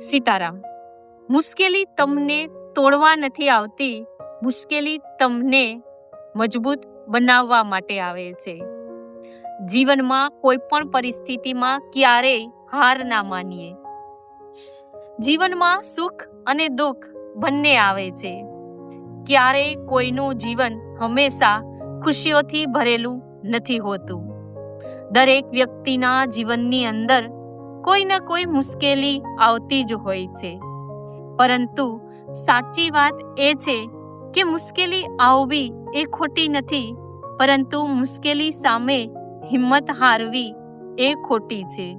સીતારામ, મુશ્કેલી તમને તોડવા નથી આવતી, મુશ્કેલી તમને મજબૂત બનાવવા માટે આવે છે. જીવનમાં કોઈ પણ પરિસ્થિતિમાં ક્યારેય હાર ના માનીએ. જીવનમાં સુખ અને દુઃખ બંને આવે છે. ક્યારેય કોઈનું જીવન હંમેશા ખુશીઓથી ભરેલું નથી હોતું. દરેક વ્યક્તિના જીવનની અંદર કોઈ ના કોઈ મુશ્કેલી આવતી જ હોય છે. પરંતુ સાચી વાત એ છે કે મુશ્કેલી આવવી એ ખોટી નથી, પરંતુ મુશ્કેલી સામે હિંમત હારવી એ ખોટી છે.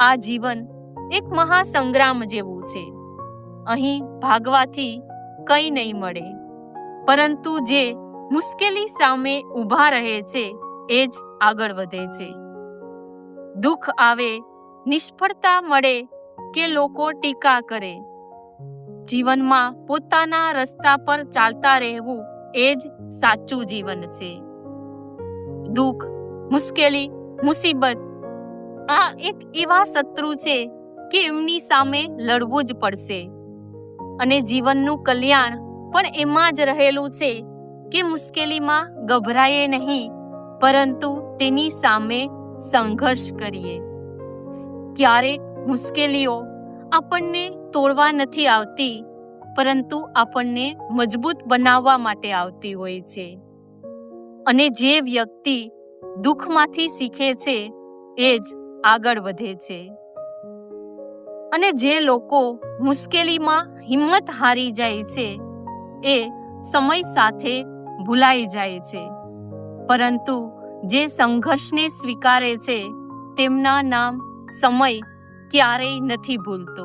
આ જીવન એક મહાસંગ્રામ જેવું છે. અહીં ભાગવાથી કંઈ નહીં મળે. પરંતુ જે મુશ્કેલી સામે ઊભા રહે છે, એ જ આગળ વધે છે. દુઃખ આવે નિષ્ફળતા મળે કે લોકો ટીકા કરે. જીવનમાં પોતાના રસ્તા પર ચાલતા રહેવું એ જ સાચું જીવન છે. દુઃખ, મુશ્કેલી, મુસીબત આ એક એવા શત્રુ છે કે એમની સામે લડવું જ પડશે. અને જીવનનું કલ્યાણ પણ એમાં જ રહેલું છે કે મુશ્કેલીમાં ગભરાઈએ નહીં, પરંતુ તેની સામે સંઘર્ષ કરીએ. ક્યારેક મુશ્કેલીઓ આપણને તોડવા નથી આવતી, પરંતુ આપણને મજબૂત બનાવવા માટે આવતી હોય છે. અને જે વ્યક્તિ દુઃખમાંથી શીખે છે, એ જ આગળ વધે છે. અને જે લોકો મુશ્કેલીમાં હિંમત હારી જાય છે, એ સમય સાથે ભૂલાઈ જાય છે. પરંતુ જે સંઘર્ષને સ્વીકારે છે, તેમના નામ સમય ક્યારેય નથી ભૂલતો.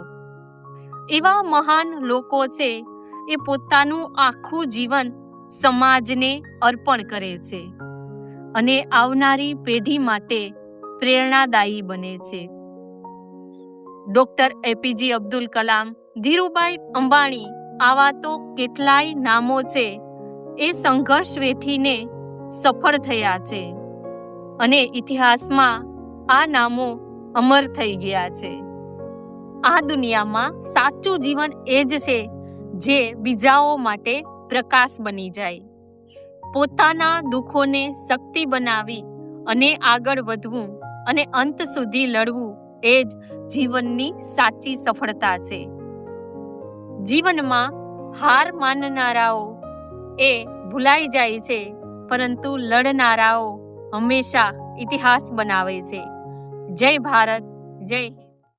એવા મહાન લોકો છે, એ પોતાનું આખું જીવન સમાજને અર્પણ કરે છે અને આવનારી પેઢી માટે પ્રેરણાદાયી બને છે. ડોક્ટર એપીજી અબ્દુલ કલામ, ધીરુભાઈ અંબાણી આવા તો કેટલાય નામો છે, એ સંઘર્ષ વેઠીને સફળ થયા છે અને ઇતિહાસમાં આ નામો અમર થઈ ગયા છે. આ દુનિયામાં સાચું જીવન એ જ છે જે બીજાઓ માટે પ્રકાશ બની જાય. પોતાના દુઃખોને શક્તિ બનાવી અને આગળ વધવું અને અંત સુધી લડવું એ જ જીવનની સાચી સફળતા છે. જીવનમાં હાર માનનારાઓ એ ભૂલાઈ જાય છે, પરંતુ લડનારાઓ હંમેશા ઇતિહાસ બનાવે છે. જય ભારત જય